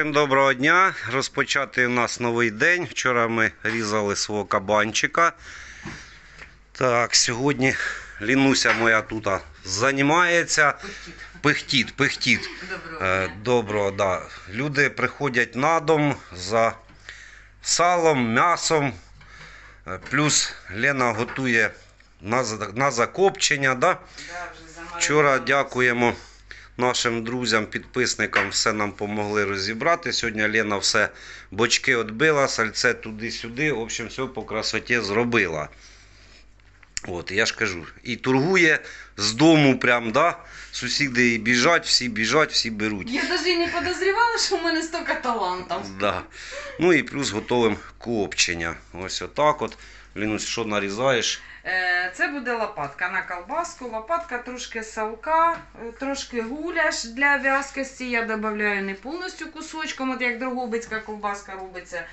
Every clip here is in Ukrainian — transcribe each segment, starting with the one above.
Всім доброго дня. Розпочати у нас новий день. Вчора ми різали свого кабанчика. Так, сьогодні Лінуся моя тут займається. Пихтіт, пихтіт. Доброго Е. Доброго, да. Люди приходять на дом за салом, м'ясом. Е, Плюс Лена готує на, на закопчення. Да? Да, вже. Вчора дякуємо нашим друзям, підписникам, все нам помогли розібрати. Сьогодні Лена все бочки відбила, сальце туди-сюди. В общем, все по красоті зробила. От, я ж кажу, і торгує з дому, прям, да? сусіди і біжать, всі біжать, всі беруть. Я навіть не подозрівала, що в мене стільки талантів. Да. Ну і плюс готовим копчення. Ось отак от. Лінусь, що нарізаєш? Е, Це буде лопатка на колбаску. Лопатка трошки салка, е, трошки гуляш для в'язкості. Я додаю не повністю кусочком, от як дрогобицька колбаска робиться.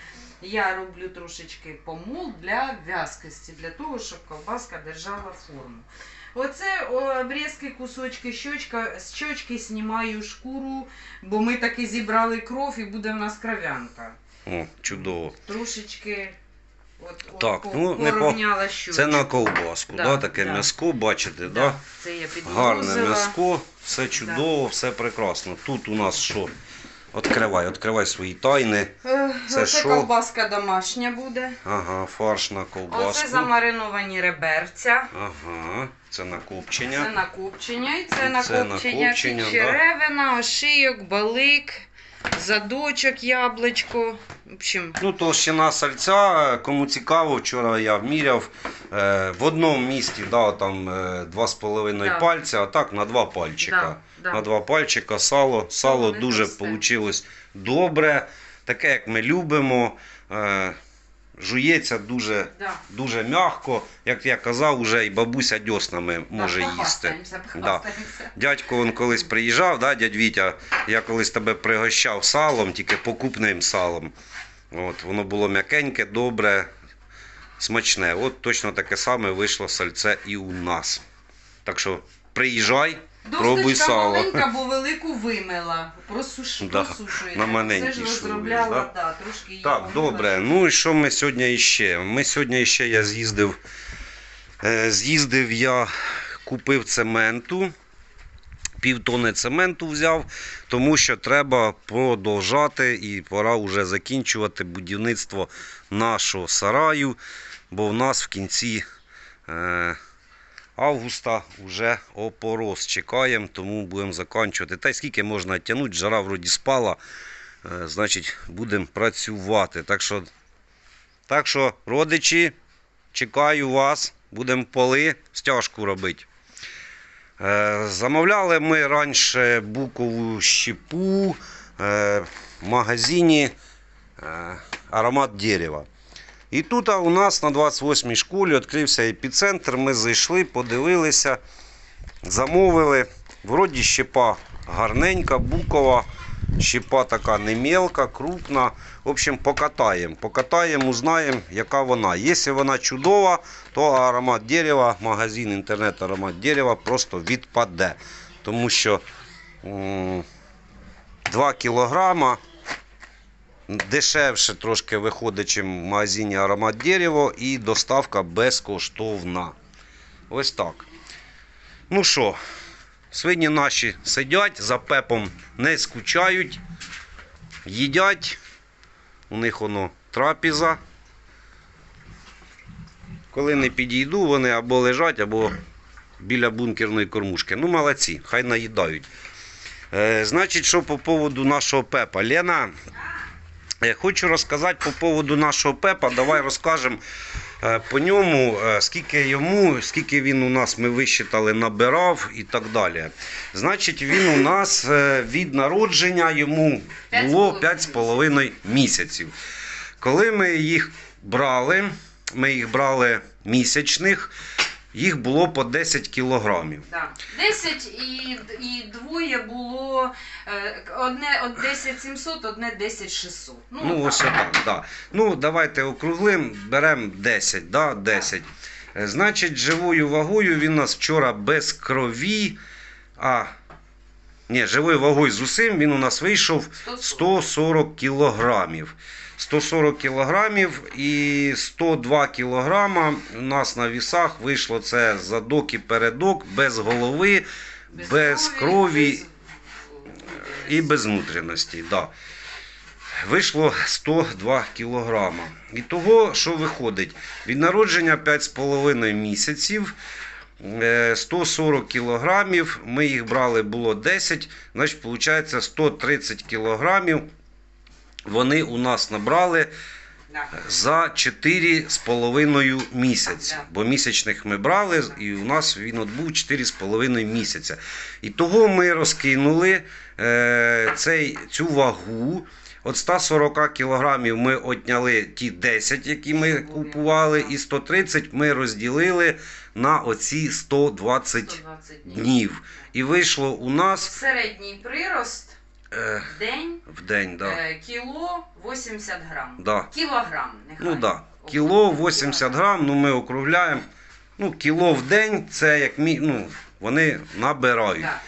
Я роблю трошечки помол для в'язкості, для того, щоб колбаска держала форму. Оце обрізки, кусочки, щочка, з щочки знімаю шкуру, бо ми таки зібрали кров і буде в нас кров'янка. О, чудово. Трошечки от, от, Так, по- ну, не по- Це на ковбаску, да, Да, таке да. м'яско, бачите, да? Да, Це я Гарне м'яско, все чудово, все прекрасно. Тут у нас що? Відкривай, відкривай свої тайни. Е, Це Оце що? колбаска домашня буде. Ага, фарш на Оце ковбаску. замариновані реберця. Ага, це на Це копчення. на копчення. І І це на це на копчення. копчення, да. Черевина, ошийок, балик, задочок, яблучко. В общем, Ну, толщина сальця, кому цікаво, вчора я міряв. Е, в одному місці да, там два 2,5 Да. пальця, а так на два пальчика. да, На два пальчика сало. Сало не дуже вийшло добре, таке, як ми любимо. Жується дуже, Да. дуже м'яко. Як я казав, вже і бабуся дьоснами може Так, їсти. похвастаємося, похвастаємося. Дядько він колись приїжджав, да, дядь Вітя, я колись тебе пригощав салом, тільки покупним салом. От, воно було м'якеньке, добре, смачне. От точно таке саме вийшло сальце і у нас. Так що приїжджай, пробуй Досточка сало. маленька, бо велику вимила. Просуш... Да, Просушуєте. на маленькій Це ж розробляла, да? да, трошки її Так, помила. добре. Ну і що ми сьогодні іще? Ми сьогодні іще я з'їздив. Е, з'їздив я, купив цементу. Півтони цементу взяв, тому що треба продовжати і пора вже закінчувати будівництво нашого сараю, бо в нас в кінці е, августа вже опорос чекаємо, тому будемо закінчувати. Та й скільки можна тягнути, жара вроді спала. Е, значить, будемо працювати. Так що, так що, родичі, чекаю вас, будемо поли стяжку робити. Е, Замовляли ми раніше букову щепу е, в магазині аромат дерева. І тут у нас на 28-й школі відкрився епіцентр. Ми зайшли, подивилися, замовили. Вроді щепа гарненька, букова. Щепа така не мелка, крупна. В общем, покатаємо. Покатаємо, узнаємо, яка вона. Якщо вона чудова, то аромат дерева, магазин інтернет аромат дерева просто відпаде. Тому що 2 кілограма дешевше трошки виходить, ніж в магазині аромат дерево, і доставка безкоштовна. Ось так. Ну що, свині наші сидять, за пепом не скучають, їдять. У них воно трапіза. Коли не підійду, вони або лежать, або біля бункерної кормушки. Ну, молодці, хай наїдають. Е, значить, що по поводу нашого пепа. Лена, хочу розказати по поводу нашого пепа. Давай розкажемо е, по ньому, е, скільки йому, скільки він у нас ми висчитали, набирав і так далі. Значить, він у нас е, від народження йому було 5,5 місяців. Коли ми їх брали, ми їх брали місячних, їх було по 10 кілограмів. Да. 10 і, і двоє було е, одне от 10 700, одне 10 600. Ну, Ну, так. ось отак, да. Ну, давайте округлим, беремо 10, да, 10. Е, Значить, живою вагою він у нас вчора без крові, а Ні, живою вагою з усім він у нас вийшов 140 кілограмів. 140 кілограмів і 102 кілограма у нас на вісах вийшло це задок і передок, без голови без крові без- і без внутрішності. Да. Вийшло 102 кілограма. І того, що виходить? Від народження 5,5 місяців. Е, 140 кілограмів, ми їх брали було 10, значить, виходить 130 кілограмів. Вони у нас набрали за 4,5 місяці. Бо місячних ми брали, і у нас він от був 4,5 місяця. І того ми розкинули е, цей, цю вагу. От 140 кілограмів ми отняли ті 10, які ми купували, і 130 ми розділили на оці 120 120 днів. І вийшло у нас Середній прирост е, в день в день. Да. е, кіло 80 грам. Да. Кілограм, нехай. Ну. Да. Кіло 80 грам, ну ми округляємо. Ну, кіло в день це як мі... ну, вони набирають. Да.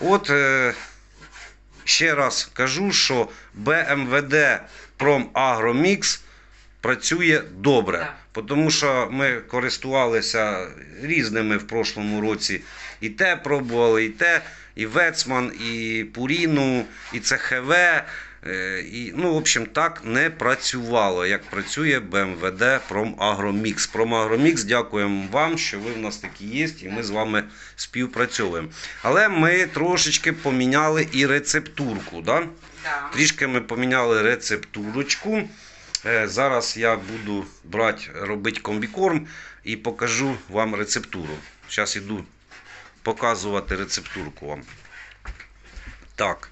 От е, ще раз кажу, що БМВД Промагромікс працює добре. Тому що ми користувалися різними в прошлому році. І те пробували, і те, і Вецман, і Пуріну, і ЦХВ. Е, І, ну, в общем, так не працювало, як працює БМВД Промагромікс. Промагромікс, дякуємо вам, що ви в нас такі є, і ми з вами співпрацьовуємо. Але ми трошечки поміняли і рецептурку. Да? Да. Трішки ми поміняли рецептурочку. Е, Зараз я буду брати, робити комбікорм і покажу вам рецептуру. Зараз іду показувати рецептурку вам. Так.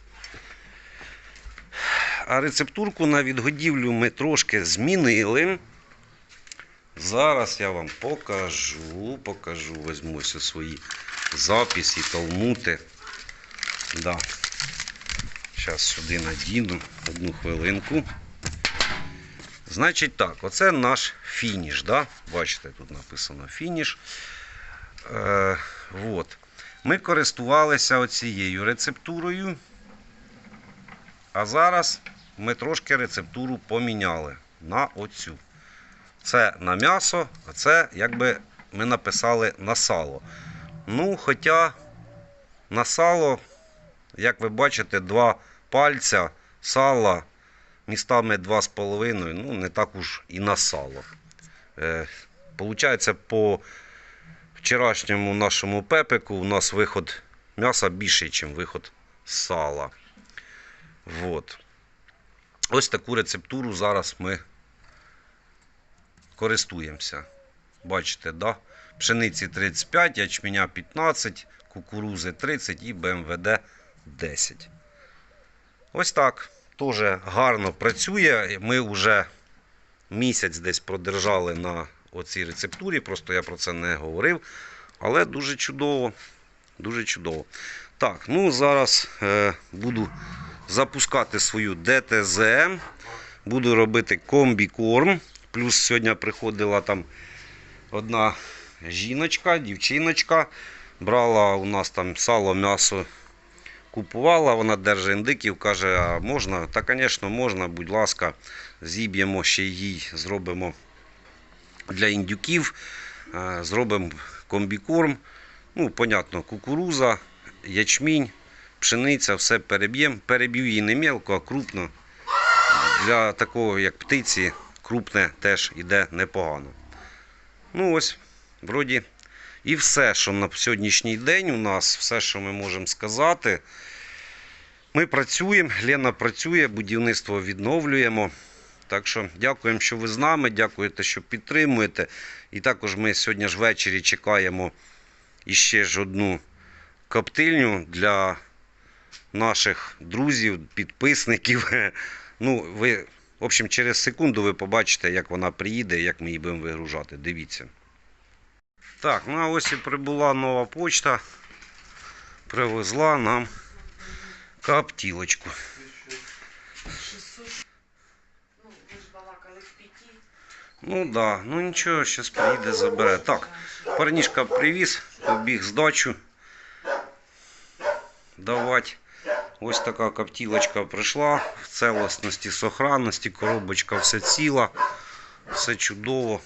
А рецептурку на відгодівлю ми трошки змінили. Зараз я вам покажу, покажу, візьму ось свої записи, талмути. Да. Зараз сюди надіну одну хвилинку. Значить так, оце наш фініш. Да? Бачите, тут написано фініш. Е, от. Ми користувалися оцією рецептурою. А зараз ми трошки рецептуру поміняли на оцю. Це на м'ясо, а це якби ми написали на сало. Ну, хоча на сало, як ви бачите, два пальця сала містами 2,5, ну не так уж і на сало. Е, Получається, по вчорашньому нашому пепику у нас виход м'яса більший, ніж виход сала. Вот. Ось таку рецептуру зараз ми користуємося. Бачите, да? Пшениці 35, ячменя 15, кукурузи 30 і БМВД 10. Ось так. Теж гарно працює. Ми вже місяць десь продержали на оцій рецептурі, просто я про це не говорив. Але дуже чудово. Дуже чудово. Так, ну зараз е, буду запускати свою ДТЗ. Буду робити комбікорм. Плюс сьогодні приходила там одна жіночка, дівчиночка. Брала у нас там сало, м'ясо купувала, вона держить індиків, каже, а можна? Та, звісно, можна, будь ласка, зіб'ємо ще їй, зробимо для індюків, е, зробимо комбікорм. Ну, понятно, кукуруза, ячмінь, пшениця, все переб'ємо. Переб'ю її не мелко, а крупно. Для такого, як птиці, крупне теж йде непогано. Ну ось, вроді. І все, що на сьогоднішній день у нас, все, що ми можемо сказати. Ми працюємо, Лена працює, будівництво відновлюємо. Так що дякуємо, що ви з нами, дякуєте, що підтримуєте. І також ми сьогодні ж ввечері чекаємо іще ж одну коптильню для наших друзів, підписників. Ну, ви, в общем, через секунду ви побачите, як вона приїде, як ми її будемо вигружати. Дивіться. Так, ну а ось і прибула нова почта. Привезла нам коптілочку. 600. Ну, ви. Ну да, ну нічого, зараз приїде, забере. Так, парнішка привіз, побіг здачу. Давати. Ось така коптілочка прийшла в целостності, сохранності, коробочка все ціла, все чудово.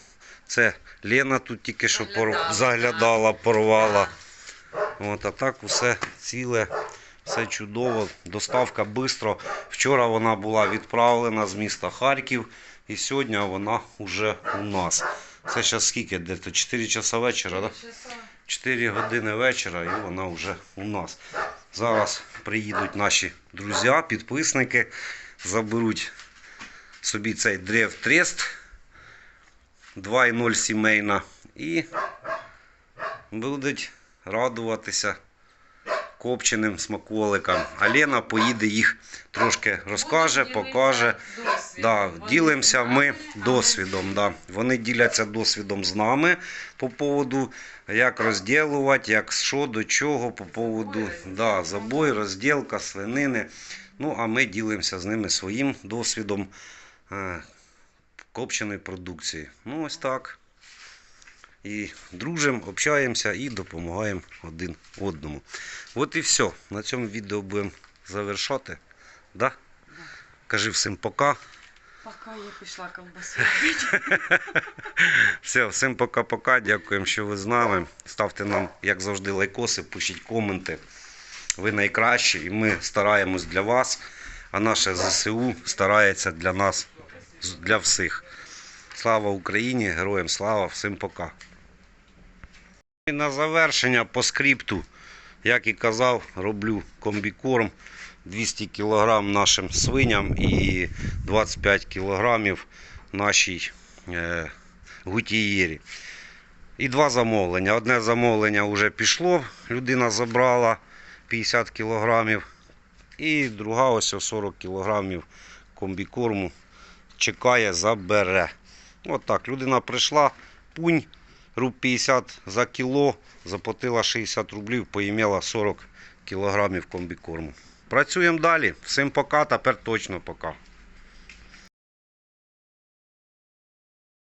Це Лена тут тільки що. Заглядала, порвала. От, а так усе ціле, все чудово. Доставка швидко. Вчора вона була відправлена з міста Харків, і сьогодні вона вже у нас. Це зараз скільки? Десь 4 часа вечора, так? 4 години вечора і вона вже у нас. Зараз приїдуть наші друзі, підписники, заберуть собі цей древ трест 2.0 сімейна і будуть радуватися копченим смаколикам. А Лена поїде їх трошки розкаже, покаже. Да, ділимося ми досвідом. Да. Вони діляться досвідом з нами по поводу, як розділувати, як що до чого, по поводу да, забой, розділка, свинини. Ну, а ми ділимося з ними своїм досвідом е, копченої продукції. Ну, ось так. І дружимо, общаємося і допомагаємо один одному. От і все. На цьому відео будемо завершати. Да? Кажи всім пока. Поки я пішла ковбасу. Все, всім пока-пока. Дякуємо, що ви з нами. Ставте нам, як завжди, лайкоси, пишіть коменти. Ви найкращі, і ми стараємось для вас, а наше ЗСУ старається для нас, для всіх. Слава Україні, героям слава, всім пока. І на завершення по скрипту, як і казав, роблю комбікорм 200 кг нашим свиням і 25 кг нашій е, гутієрі. І два замовлення. Одне замовлення вже пішло, людина забрала 50 кг. І друга ось 40 кг комбікорму чекає, забере. От так, людина прийшла, пунь, руб 50 за кіло, заплатила 60 рублів, поїмела 40 кг комбікорму. Працюємо далі. Всім пока, тепер точно пока.